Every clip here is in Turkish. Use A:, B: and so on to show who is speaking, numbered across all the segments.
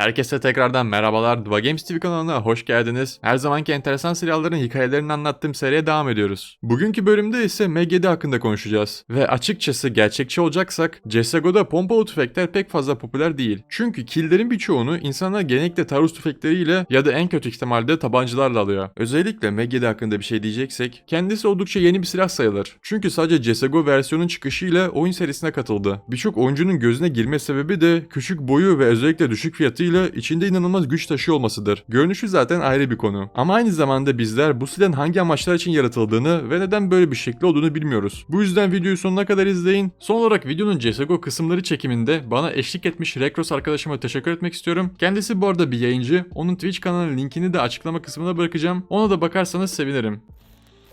A: Herkese tekrardan merhabalar. Dva Games TV kanalına hoş geldiniz. Her zamanki enteresan silahların hikayelerini anlattığım seriye devam ediyoruz. Bugünkü bölümde ise MG7 hakkında konuşacağız. Ve açıkçası gerçekçi olacaksak CSGO'da pompalı tüfekler pek fazla popüler değil. Çünkü killlerin birçoğunu insanlar genellikle taarruz tüfekleriyle ya da en kötü ihtimalle tabancalarla alıyor. Özellikle MG7 hakkında bir şey diyeceksek kendisi oldukça yeni bir silah sayılır. Çünkü sadece CSGO versiyonun çıkışıyla oyun serisine katıldı. Birçok oyuncunun gözüne girme sebebi de küçük boyu ve özellikle düşük fiyatıyla içinde inanılmaz güç taşıyor olmasıdır. Görünüşü zaten ayrı bir konu. Ama aynı zamanda bizler bu silahın hangi amaçlar için yaratıldığını ve neden böyle bir şekli olduğunu bilmiyoruz. Bu yüzden videoyu sonuna kadar izleyin. Son olarak videonun CSGO kısımları çekiminde bana eşlik etmiş Rekros arkadaşıma teşekkür etmek istiyorum. Kendisi bu arada bir yayıncı. Onun Twitch kanalının linkini de açıklama kısmına bırakacağım. Ona da bakarsanız sevinirim.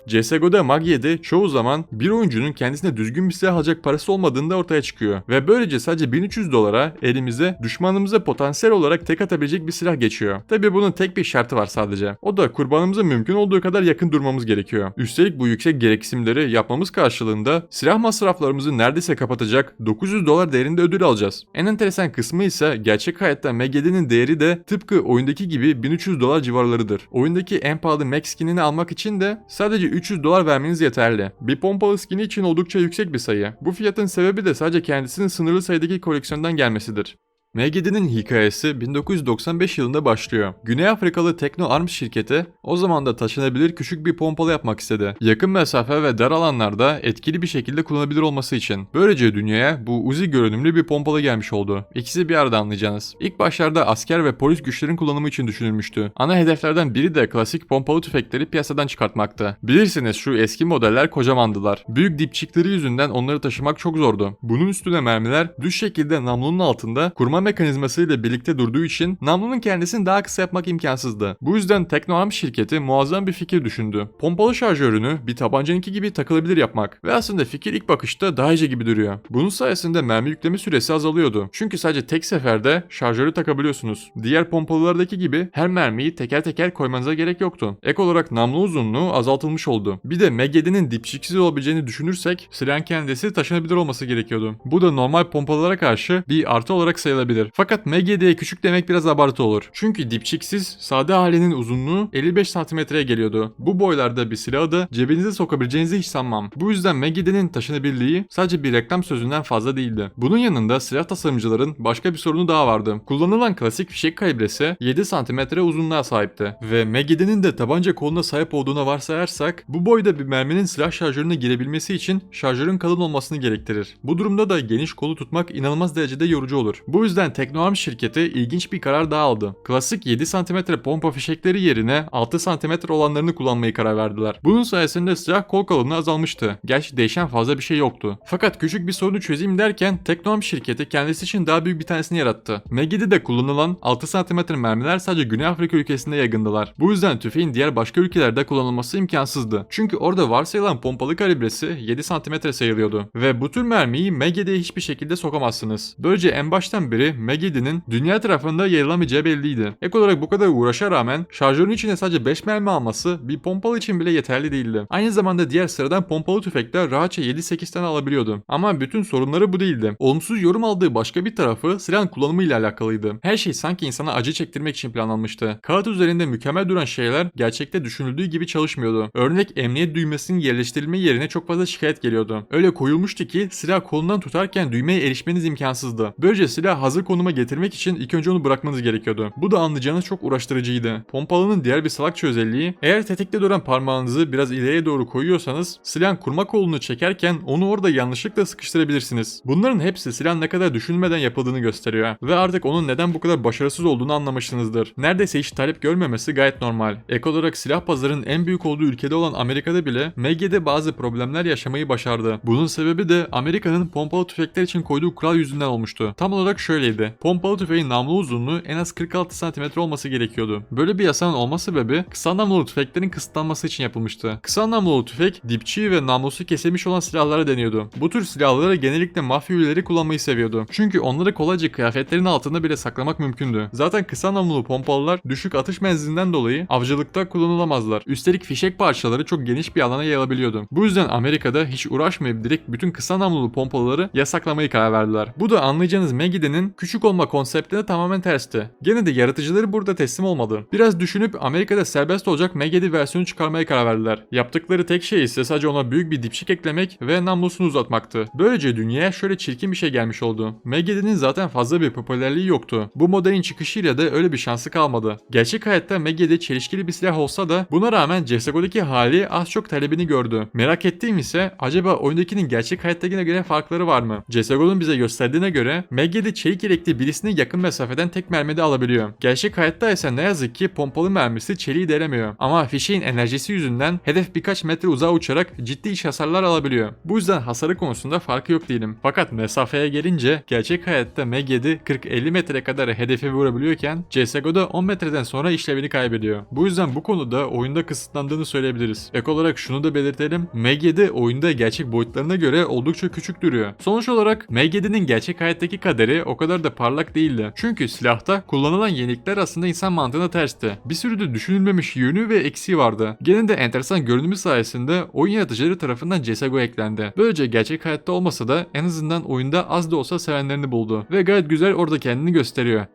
A: CSGO'da Mag 7 çoğu zaman bir oyuncunun kendisine düzgün bir silah alacak parası olmadığında ortaya çıkıyor. Ve böylece sadece 1300 dolara elimize düşmanımıza potansiyel olarak tek atabilecek bir silah geçiyor. Tabi bunun tek bir şartı var sadece. O da kurbanımıza mümkün olduğu kadar yakın durmamız gerekiyor. Üstelik bu yüksek gereksinimleri yapmamız karşılığında silah masraflarımızı neredeyse kapatacak 900 dolar değerinde ödül alacağız. En enteresan kısmı ise gerçek hayatta Mag 7'nin değeri de tıpkı oyundaki gibi 1300 dolar civarlarıdır. Oyundaki en pahalı Mag skinini almak için de sadece 300 dolar vermeniz yeterli. Bir pompalı skini için oldukça yüksek bir sayı. Bu fiyatın sebebi de sadece kendisinin sınırlı sayıdaki koleksiyondan gelmesidir. MGD'nin hikayesi 1995 yılında başlıyor. Güney Afrikalı Tekno Arms şirketi o zaman da taşınabilir küçük bir pompalı yapmak istedi. Yakın mesafe ve dar alanlarda etkili bir şekilde kullanılabilir olması için. Böylece dünyaya bu Uzi görünümlü bir pompalı gelmiş oldu. İkisi bir arada anlayacağınız. İlk başlarda asker ve polis güçlerin kullanımı için düşünülmüştü. Ana hedeflerden biri de klasik pompalı tüfekleri piyasadan çıkartmaktı. Bilirsiniz şu eski modeller kocamandılar. Büyük dipçikleri yüzünden onları taşımak çok zordu. Bunun üstüne mermiler düz şekilde namlunun altında kurma mekanizması ile birlikte durduğu için namlunun kendisini daha kısa yapmak imkansızdı. Bu yüzden Teknoarm şirketi muazzam bir fikir düşündü. Pompalı şarjörünü bir tabancanınki gibi takılabilir yapmak. Ve aslında fikir ilk bakışta daha iyice gibi duruyor. Bunun sayesinde mermi yükleme süresi azalıyordu. Çünkü sadece tek seferde şarjörü takabiliyorsunuz. Diğer pompalılardaki gibi her mermiyi teker teker koymanıza gerek yoktu. Ek olarak namlu uzunluğu azaltılmış oldu. Bir de Meg7'nin dipçiksiz olabileceğini düşünürsek silahın kendisi taşınabilir olması gerekiyordu. Bu da normal pompalılara karşı bir artı olarak sayılabilir. Fakat MGD'ye küçük demek biraz abartı olur. Çünkü dipçiksiz sade halinin uzunluğu 55 santimetreye geliyordu. Bu boylarda bir silahı da cebinize sokabileceğinizi hiç sanmam. Bu yüzden MGD'nin taşınabilirliği sadece bir reklam sözünden fazla değildi. Bunun yanında silah tasarımcıların başka bir sorunu daha vardı. Kullanılan klasik fişek kalibresi 7 santimetre uzunluğa sahipti. Ve MGD'nin de tabanca koluna sahip olduğuna varsayarsak bu boyda bir merminin silah şarjörüne girebilmesi için şarjörün kalın olmasını gerektirir. Bu durumda da geniş kolu tutmak inanılmaz derecede yorucu olur. Bu yüzden Teknoarm şirketi ilginç bir karar daha aldı. Klasik 7 cm pompa fişekleri yerine 6 cm olanlarını kullanmayı karar verdiler. Bunun sayesinde silah kol kalınlığı azalmıştı. Gerçi değişen fazla bir şey yoktu. Fakat küçük bir sorunu çözeyim derken Teknoarm şirketi kendisi için daha büyük bir tanesini yarattı. Megid'de kullanılan 6 cm mermiler sadece Güney Afrika ülkesinde yaygındılar. Bu yüzden tüfeğin diğer başka ülkelerde kullanılması imkansızdı. Çünkü orada varsayılan pompalı kalibresi 7 cm sayılıyordu. Ve bu tür mermiyi Megid'e hiçbir şekilde sokamazsınız. Böylece en baştan beri Megid'in dünya tarafında yayılamayacağı belliydi. Ek olarak bu kadar uğraşa rağmen şarjörün içine sadece 5 mermi alması bir pompalı için bile yeterli değildi. Aynı zamanda diğer sıradan pompalı tüfekler rahatça 7-8 tane alabiliyordu. Ama bütün sorunları bu değildi. Olumsuz yorum aldığı başka bir tarafı silahın kullanımı ile alakalıydı. Her şey sanki insana acı çektirmek için planlanmıştı. Kağıt üzerinde mükemmel duran şeyler gerçekte düşünüldüğü gibi çalışmıyordu. Örnek emniyet düğmesinin yerleştirilme yerine çok fazla şikayet geliyordu. Öyle koyulmuştu ki silah kolundan tutarken düğmeye erişmeniz imkansızdı. Böylece silah hazır konuma getirmek için ilk önce onu bırakmanız gerekiyordu. Bu da anlayacağınız çok uğraştırıcıydı. Pompalının diğer bir salakça özelliği eğer tetikte duran parmağınızı biraz ileriye doğru koyuyorsanız silahın kurma kolunu çekerken onu orada yanlışlıkla sıkıştırabilirsiniz. Bunların hepsi silahın ne kadar düşünülmeden yapıldığını gösteriyor. Ve artık onun neden bu kadar başarısız olduğunu anlamışsınızdır. Neredeyse hiç talep görmemesi gayet normal. Ek olarak silah pazarının en büyük olduğu ülkede olan Amerika'da bile MG'de bazı problemler yaşamayı başardı. Bunun sebebi de Amerika'nın pompalı tüfekler için koyduğu kural yüzünden olmuştu. Tam olarak şöyleydi. Pompalı tüfeğin namlu uzunluğu en az 46 cm olması gerekiyordu. Böyle bir yasanın olma sebebi kısa namlulu tüfeklerin kısıtlanması için yapılmıştı. Kısa namlulu tüfek dipçiği ve namlusu kesilmiş olan silahlara deniyordu. Bu tür silahları genellikle mafya üyeleri kullanmayı seviyordu. Çünkü onları kolayca kıyafetlerin altında bile saklamak mümkündü. Zaten kısa namlulu pompalılar düşük atış menzilinden dolayı avcılıkta kullanılamazlar. Üstelik fişek parçaları çok geniş bir alana yayılabiliyordu. Bu yüzden Amerika'da hiç uğraşmayıp direkt bütün kısa namlulu pompalıları yasaklamayı karar verdiler. Bu da anlayacağınız Megide'nin küçük olma konseptine tamamen tersti. Gene de yaratıcıları burada teslim olmadı. Biraz düşünüp Amerika'da serbest olacak Meg versiyonu çıkarmaya karar verdiler. Yaptıkları tek şey ise sadece ona büyük bir dipçik eklemek ve namlusunu uzatmaktı. Böylece dünyaya şöyle çirkin bir şey gelmiş oldu. Meg zaten fazla bir popülerliği yoktu. Bu modelin çıkışıyla da öyle bir şansı kalmadı. Gerçek hayatta Meg çelişkili bir silah olsa da buna rağmen CSGO'daki hali az çok talebini gördü. Merak ettiğim ise acaba oyundakinin gerçek hayattakine göre farkları var mı? CSGO'nun bize gösterdiğine göre Meg çelik yelekli birisini yakın mesafeden tek mermide alabiliyor. Gerçek hayatta ise ne yazık ki pompalı mermisi çeliği delemiyor. Ama fişeğin enerjisi yüzünden hedef birkaç metre uzağa uçarak ciddi iş hasarlar alabiliyor. Bu yüzden hasarı konusunda farkı yok diyelim. Fakat mesafeye gelince gerçek hayatta Meg 40-50 metre kadar hedefi vurabiliyorken CSGO'da 10 metreden sonra işlevini kaybediyor. Bu yüzden bu konuda oyunda kısıtlandığını söyleyebiliriz. Ek olarak şunu da belirtelim. Meg 7 oyunda gerçek boyutlarına göre oldukça küçük duruyor. Sonuç olarak Meg 7'nin gerçek hayattaki kaderi o kadar da parlak değildi. Çünkü silahta kullanılan yenilikler aslında insan mantığına tersti. Bir sürü de düşünülmemiş yönü ve eksiği vardı. Gene de enteresan görünümü sayesinde oyun yaratıcıları tarafından CSGO eklendi. Böylece gerçek hayatta olmasa da en azından oyunda az da olsa sevenlerini buldu. Ve gayet güzel orada kendini gösteriyor.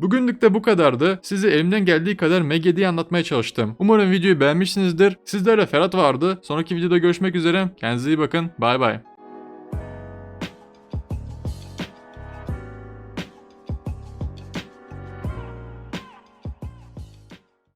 A: Bugünlük de bu kadardı. Size elimden geldiği kadar Megedi'yi anlatmaya çalıştım. Umarım videoyu beğenmişsinizdir. Sizlerle Ferhat vardı. Sonraki videoda görüşmek üzere. Kendinize iyi bakın. Bay bay.